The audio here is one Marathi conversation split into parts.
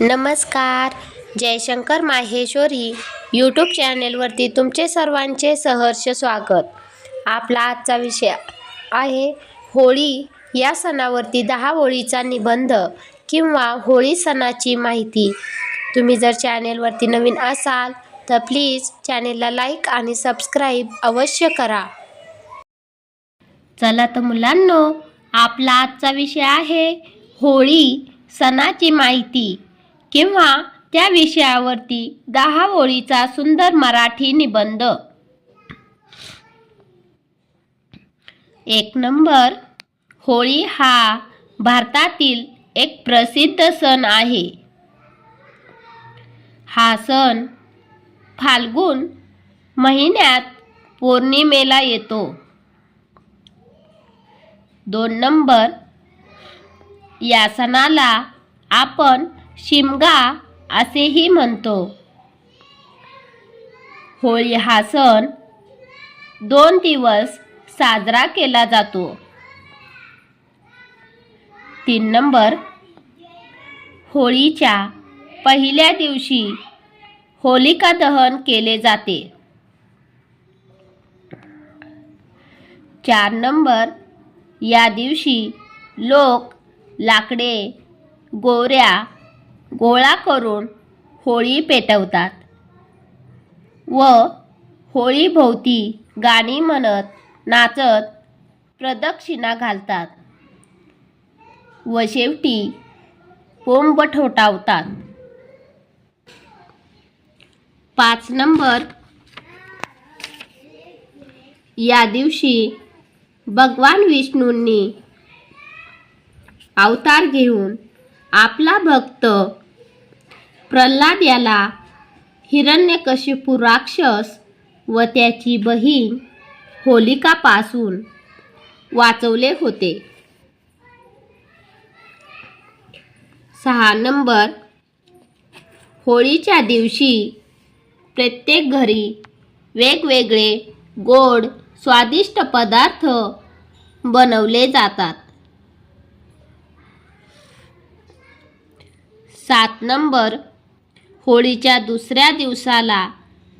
नमस्कार. जयशंकर माहेश्वरी यूट्यूब चॅनेलवरती तुमचे सर्वांचे सहर्ष स्वागत. आपला आजचा विषय आहे होळी. या सणावरती दहा होळीचा निबंध किंवा होळी सणाची माहिती. तुम्ही जर चॅनेलवरती नवीन असाल तर प्लीज चॅनेलला लाईक आणि सबस्क्राईब अवश्य करा. चला तर मुलांनो आपला आजचा विषय आहे होळी सणाची माहिती. किंवा त्या विषयावरती दहा ओळीचा सुंदर मराठी निबंध. एक नंबर होळी हा भारतातील एक प्रसिद्ध सण आहे. हा सण फाल्गुन महिन्यात पौर्णिमेला येतो. दोन नंबर या सणाला आपण शिमगा असेही म्हणतो. होळी हा सण दोन दिवस साजरा केला जातो. तीन नंबर होळीच्या पहिल्या दिवशी होलिका दहन केले जाते. चार नंबर या दिवशी लोक लाकडे गोऱ्या गोळा करून होळी पेटवतात. व होळीभोवती गाणी म्हणत नाचत प्रदक्षिणा घालतात व शेवटी कोंब ठोठावतात. पाच नंबर. या दिवशी भगवान विष्णूंनी अवतार घेऊन आपला भक्त प्रल्हाद याला हिरण्यकशिपू राक्षस व त्याची बहीण होलिकापासून वाचवले होते. सहा नंबर. होळीच्या दिवशी प्रत्येक घरी वेगवेगळे गोड स्वादिष्ट पदार्थ बनवले जातात. सात नंबर. होळीच्या दुसऱ्या दिवसाला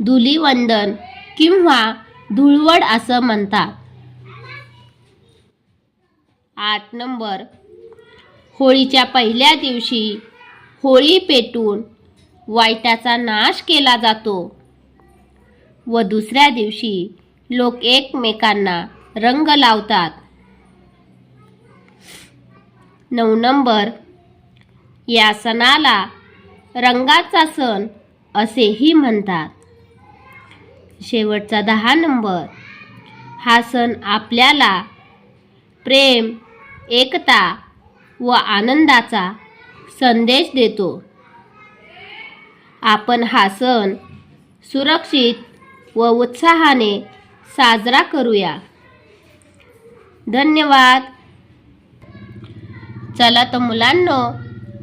धुलीवंदन किंवा धुळवड असं म्हणतात. आठ नंबर. होळीच्या पहिल्या दिवशी होळी पेटून वाईटाचा नाश केला जातो व दुसऱ्या दिवशी लोक एकमेकांना रंग लावतात. नऊ नंबर. या सणाला रंगाचा सण असेही म्हणतात. शेवटचा दहा नंबर. हा सण आपल्याला प्रेम एकता व आनंदाचा संदेश देतो. आपण हा सण सुरक्षित व उत्साहाने साजरा करूया. धन्यवाद. चला तर मुलांनो